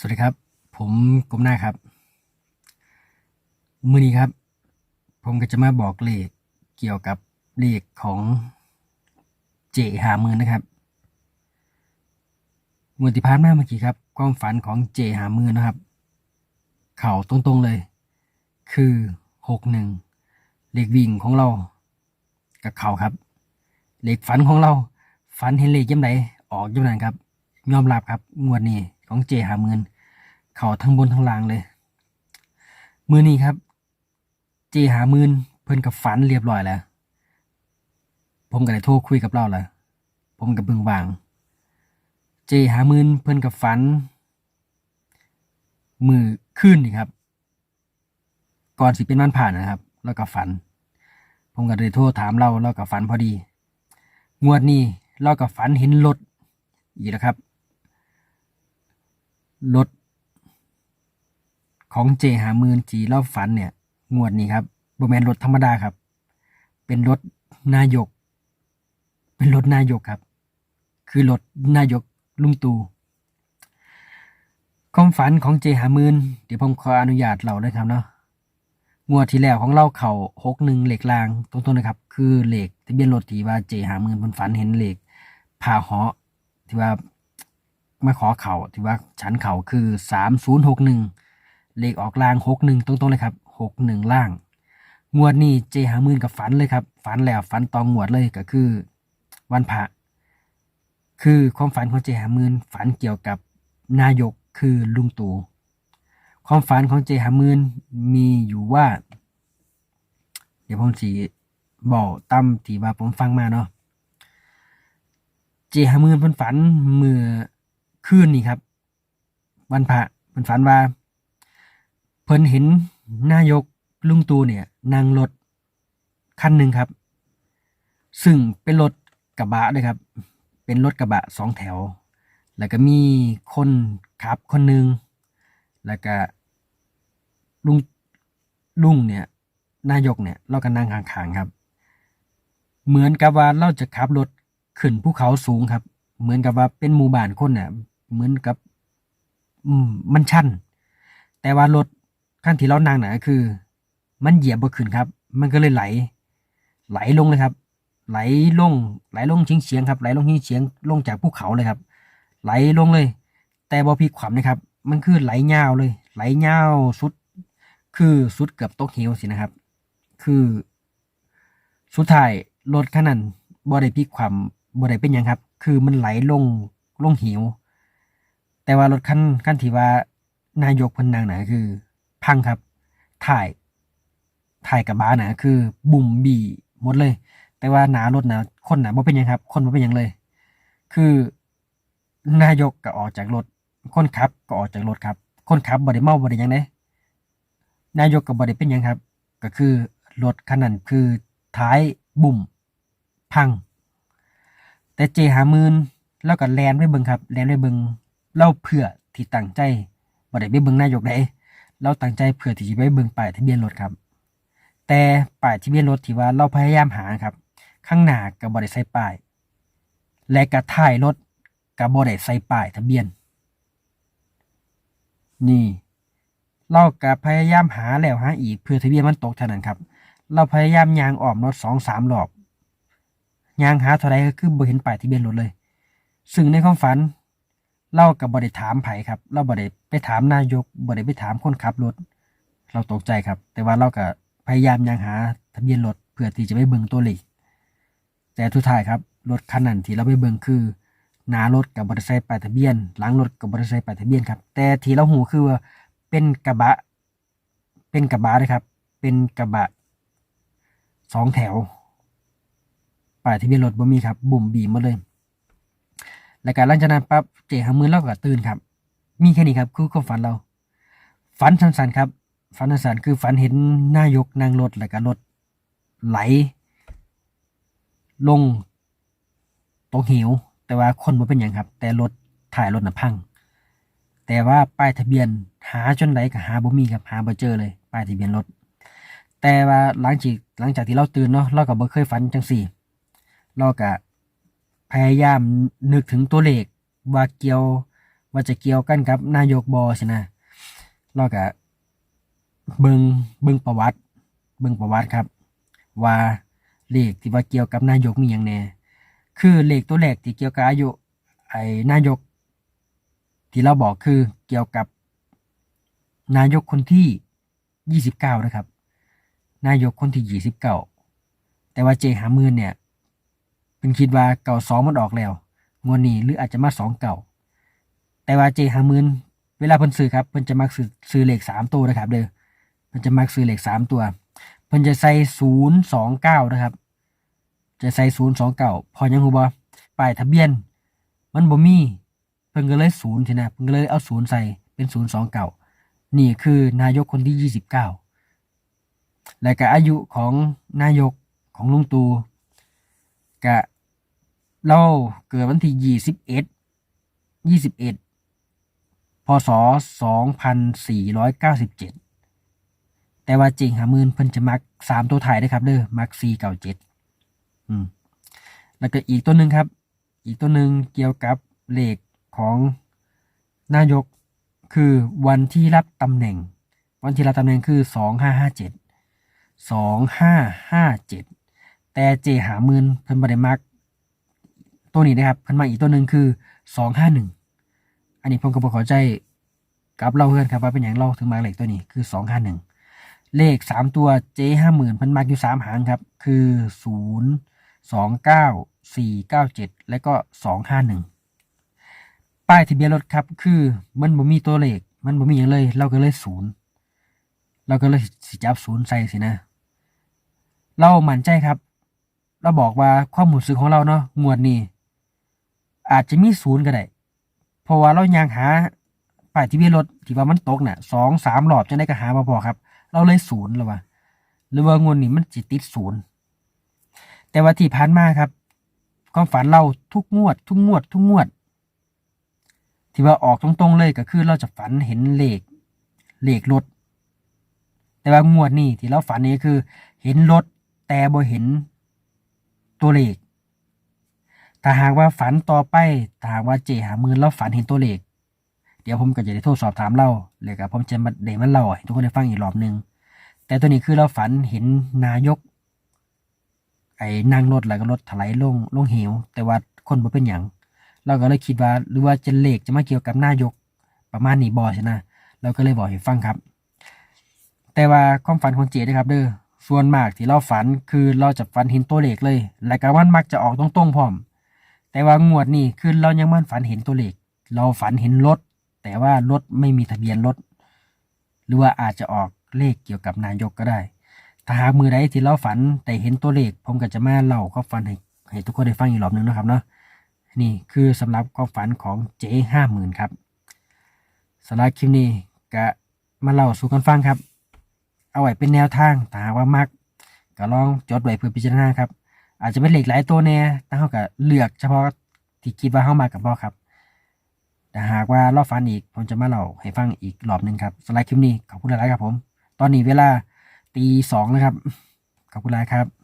สวัสดีครับ ผมกรมหน้าครับ มือนี้ครับ ผมก็จะมาบอกเลขเกี่ยวกับเลขของเจหามือนะครับงวดที่ผ่านมาเมื่อกี้ครับ ความฝันของเจหามือนะครับ เข่าตรงๆเลย คือหกหนึ่งเลขวิ่งของเรา กับเข่าครับ เลขฝันของเรา ฝันเห็นเลขยังไงออกยังไงครับ ยอมรับครับงวดนี้ ของเจหาเมือนเขาทั้งบนทั้งล่างเลย มือนี้ครับ เจหามืนเพิ่นกับฝันเรียบร้อยแล้ว ผมก็ได้โทรคุยกับเราแล้วผมกับบิ่งวาง เจหามืนเพิ่นกับฝัน มือขึ้นนี่ครับ ก่อนสิเป็นวันผ่านนะครับ แล้วก็ฝัน ผมก็เลยโทรถามเราเรากับฝันพอดี งวดนี้เรากับฝันเห็นรถอีกแล้วครับ รถของเจหามืนจีรอบฝันเนี่ย งวดนี้ครับบแมนรถธรรมดาครับ เป็นรถนายก เป็นรถนายกครับ คือรถนายกลุงตูความฝันของเจหามืนเดี๋ยวผมขออนุญาตเราเลยครับเนาะงวดที่แล้วของเราเข่าหกหนึ่งเหล็กรางตรงๆนะครับ คือเหล็กทะเบียนรถที่ว่าเจหามืนเพิ่นฝันเห็นเหล็กพาเหาะที่ว่า มาขอเขาที่ว่าชั้นเข่าคือสามศูนย์หกหนึ่งเลขออกล่างหกหนึ่งตรงๆเลยครับหกหนึ่งล่าง งวดนี้เจหามื่นกับฝันเลยครับ ฝันแล้วฝันตองงวดเลยก็คือ วันพระคือความฝันของเจหามื่นฝันเกี่ยวกับนายกคือลุงตู่ความฝันของเจหามื่นมีอยู่ว่า เดี๋ยวผมสีบอกตั้มที่ว่าผมฟังมาเนาะเจหามือเพิ่นฝันเมื่อ คืนนี่ครับ วันพระเพิ่นฝันว่า เพิ่นเห็นนายกลุงตูเนี่ยนั่งรถคันหนึ่งครับ ซึ่งเป็นรถกระบะด้วยครับ เป็นรถกระบะสองแถว แล้วก็มีคนขับคนหนึ่งแล้วก็ลุงลุงเนี่ย นายกเนี่ย เราก็นั่งข้างๆครับ เหมือนกับว่าเราจะขับรถขึ้นภูเขาสูงครับ เหมือนกับว่าเป็นหมู่บ้านคนน่ะ เหมือนกับ อืม มันชัน แต่ว่ารถคันที่เรานั่งน่ะคือ มันเหยียบบ่ขึ้นครับ มันก็เลยไหล ไหลลงเลยครับ ไหลลง ไหลลงเฉียงเฉียงๆครับไหลลงเฉียงเฉียงลงจากภูเขาเลยครับ ไหลลงเลย แต่บ่พลิกขวำนะครับ มันคือไหลยาวเลย ไหลยาวสุด คือสุดเกือบตกเหวสินะครับ คือสุดท้ายรถคันนั้นบ่ได้พลิกความบ่ได้เป็นหยังครับ คือมันไหลลงลงเหว แต่ว่ารถคันคันที่ว่านายกพนนั่งน่ะคือ พังครับ ถ่าย ถ่ายกระบะน่ะคือ บุ่มบีหมดเลย แต่ว่าหนารถน่ะคนน่ะบ่เป็นยังครับ คนบ่เป็นยังเลย คือนายกก็ออกจากรถ คนขับก็ออกจากรถครับ คนขับบ่ได้เมาบ่ได้ยังเด้นายกก็บ่ได้เป็นยังครับ ก็คือรถคันนั้นคือท้ายบุ่ม พัง แต่เจหามืนแล้วก็แลนไปเบิงครับแลนไปเบิง เล่าเพื่อที่ตั้งใจบ่ได้ไปเบิ่งนายกได้เราตั้งใจเพื่อที่จะไปเบิ่งป้ายทะเบียนรถครับ แต่ป้ายทะเบียนรถที่ว่าเราพยายามหาครับ ข้างหน้าก็บ่ได้ใส่ป้าย และก็ท้ายรถก็บ่ได้ใส่ป้ายทะเบียน นี่ เราก็พยายามหาแล้วหาอีกเพื่อทะเบียนมันตกเท่านั้นครับ เราพยายามยางอ้อมรถสองสามรอบยางหาเท่าไรก็คือบ่เห็นป้ายทะเบียนรถเลย ซึ่งในความฝัน เรากับ่ได้ถามไผครับ เราบ่ได้ไปถามนายกบ่ได้ไปถามคนขับรถ เราตกใจครับ แต่ว่าเราก็พยายามยางหาทะเบียนรถเพื่อที่จะไปเบิ่งตัวเลขแต่ทุดท้ายครับรถคันนั้นที่เราไปเบิ่งคือหน้ารถกับบ่ได้ใส่ป้ายทะเบียน หลังรถกับบ่ได้ใส่ป้ายทะเบียนครับ แต่ที่เราหูคือว่าเป็นกระบะ เป็นกระบะเลยครับ เป็นกระบะสองแถวป้ายทะเบียนรถบ่มีครับบุ่มบีมหมดเลย แล้วก็หลังจากนั้นปั๊บเจหามือเราก็ตื่นครับ มีแค่นี้ครับ คือความฝันเรา ฝันสั้นๆครับ ฝันสั้นๆคือฝันเห็นนายกนั่งรถแล้วก็รถไหล ลงตรงเหวแต่ว่าคนบ่เป็นหยังครับ แต่รถถ่ายรถน่ะพัง แต่ว่าป้ายทะเบียนหาจนไหนก็หาบ่มีครับหาบ่เจอเลย ป้ายทะเบียนรถแต่ว่าหลังจากหลังจากที่เราตื่นเนาะเราก็บ่เคยฝันจังสี่ เราก็ พยายามนึกถึงตัวเลขว่าเกี่ยวว่าจะเกี่ยวกันกับนายกบอใช่นะเราก็เบิงเบิงประวัติ เบิงประวัติครับ ว่าเลขที่ว่าเกี่ยวกับนายกมีอย่างแน่คือเลขตัวแรกที่เกี่ยวกับอายุไอ้นายก ที่เราบอกคือเกี่ยวกับ นายกคนที่ยี่สิบเก้านะครับ นายกคนที่ยี่สิบเก้าแต่ว่าเจหามืนเนี่ย เป็นคิดว่าเก่าสองมันออกแล้วงวดนี้หรืออาจจะมาสองเก่า แต่ว่าเจหามืนเวลาเพิ่นซื้อครับเพิ่นจะมักซื้อซื้อเลขสามตัวนะครับเด้อเพิ่นจะมักซื้อเลขสามตัวเพิ่นจะใส่ศูนย์สองเก้านะครับ จะใส่ศูนย์สองเก้าพอยังหูบ่ป้ายทะเบียน มันบ่มีเพิ่นก็เลยศูนย์ทีนะเพิ่นก็เลยเอาศูนย์ใส่เป็นศูนย์สองเก้านี่คือนายกคนที่ยี่สิบเก้าและก็อายุของนายกของลุงตู่ ก็เราเกิดวันที่ยี่สิบเอ็ดยี่สิบเอ็ดพศสองพันสี่ร้อยเก้าสิบเจ็ดแต่ว่าจริงหามื่นเพิ่นจะมักสามตัวถ่ายนะครับเด้อมักสี่เก้าเจ็ดอืมแล้วก็อีกตัวหนึ่งครับ อีกตัวหนึ่งเกี่ยวกับเลขของนายกคือวันที่รับตำแหน่ง วันที่รับตำแหน่งคือสองห้าห้าเจ็ดสองห้าห้าเจ็ด แต่เจหามืนเพิ่นบไดมักตัวนี้นะครับเพิ่นมาอีกตัวหนึ่งคือสองห้าหนึ่งอันนี้ผมก็บอกขอใจกับเราเพื่อนครับว่าเป็นอย่างเราถึงมาเลขตัวนี้คือสองห้าหนึ่งเลขสามตัวเจห้าหมื่นเพิ่นมักอยู่สามหางครับ คือศูนย์สองเก้าสี่เก้าเจ็ดและก็สองห้าหนึ่งป้ายทะเบียนรถครับ คือมันบ่มีตัวเลข มันบ่มีอย่างเลย เราก็เลยศูนย์เราก็เลยสิจับศูนย์ใส่สินะ เรามั่นใจครับ เราบอกว่าความหมุนสึกของเราเนาะงวดนี้ อาจจะมีศูนย์ก็ได้เพราะว่าเรายังหาป้ายทะเบียนรถที่ว่ามันตกน่ะสองสามรอบจะได้ก็หามาพอครับ เราเลยศูนย์แล้วว่าหรือว่างวดนี้มันจิติดศูนย์แต่ว่าที่ผ่านมาครับความฝันเราทุกงวด ทุกงวด ทุกงวด ที่ว่าออกตรงๆเลยก็คือเราจะฝันเห็นเลขเลขรถแต่ว่างวดนี้ที่เราฝันนี้คือ เห็นรถแต่บ่เห็น ตัวเลขถ้าหากว่าฝันต่อไปถ้าหากว่าเจหามือเราฝันเห็นตัวเลข เดี๋ยวผมก็จะได้โทรสอบถามเราเลยกับผมจะมาเดมันเล่าให้ทุกคนได้ฟังอีกรอบหนึงแต่ตัวนี้คือเราฝันเห็นนายก ไอ้นั่งรถแล้วก็รถถลายลงลงเหว แต่ว่าคนบ่เป็นหยังเราก็เลยคิดว่าหรือว่าจะเลขจะมาเกี่ยวกับนายกประมาณนี้บ่ใช่นะเราก็เลยบอกให้ฟังครับ แต่ว่าความฝันของเจนะครับ เด้อ ส่วนมากที่เราฝันคือเราจะฝันเห็นตัวเลขเลย และก็มันมักจะออกตรงๆพร้อม แต่ว่างวดนี้คือเรายังมันฝันเห็นตัวเลข เราฝันเห็นรถ แต่ว่ารถไม่มีทะเบียนรถ หรือว่าอาจจะออกเลขเกี่ยวกับนายกก็ได้ ถ้าหากมือใดที่เราฝันแต่เห็นตัวเลข ผมก็จะมาเล่าความฝันให้ให้ทุกคนได้ฟังอีกรอบหนึ่งนะครับเนาะ นี่คือสำหรับความฝันของเจ๊ห้าหมื่นครับสำหรับคลิปนี้ก็มาเล่าสู่กันฟังครับ เอาไว้เป็นแนวทางถ้าหากว่ามักก็ลองจดไว้เพื่อพิจารณาครับ อาจจะเป็นเหล็กหลายตัวแน่แต่เขาก็เลือกเฉพาะที่คิดว่าเข้ามากกับพ่อครับแต่หากว่ารอบฟันอีกผมจะมาเล่าให้ฟังอีกรอบหนึ่งครับสไลด์คลิปนี้ขอบคุณหลายๆครับผม ตอนนี้เวลาตีสองแล้วครับขอบคุณหลายครับ